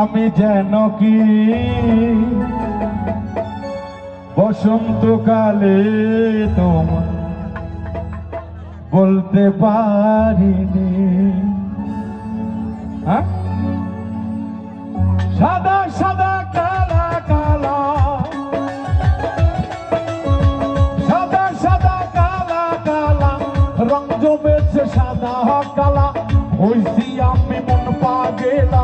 আমি যেন কি? বসন্তকালে তোমার বলতে পারিনি। হ্যাঁ? সাদা সাদা কালা কালা। সাদা সাদা কালা কালা। রং জমেছে সাদা, কালা। হইছি আমি মন পাগেলা।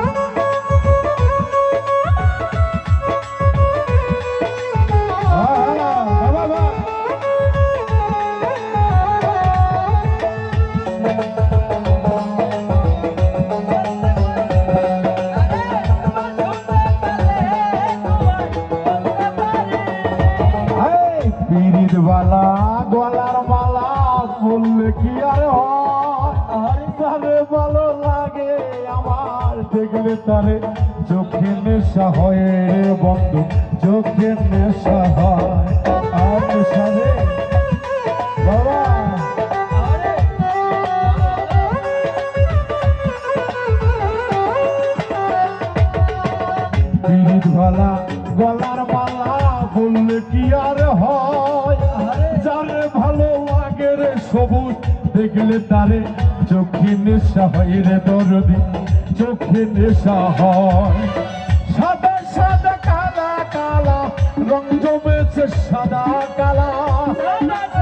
পিরিত বালা গলার মালা বললে কি আর হয়? ভালো লাগে আমার, দেখলে তারে চোখে নেশা হয় রে বন্ধু, চোখে নেশা হয়। আর গলার মালা বললে কি আর হয়? যারে ভালো লাগে রে সবুজ দেখলে তারে চোখে নেশা হয় রে দরদি চোখে নেশা হয়। সাদা সাদা কালা কালা রং জমেছে সাদা কালা। সাদা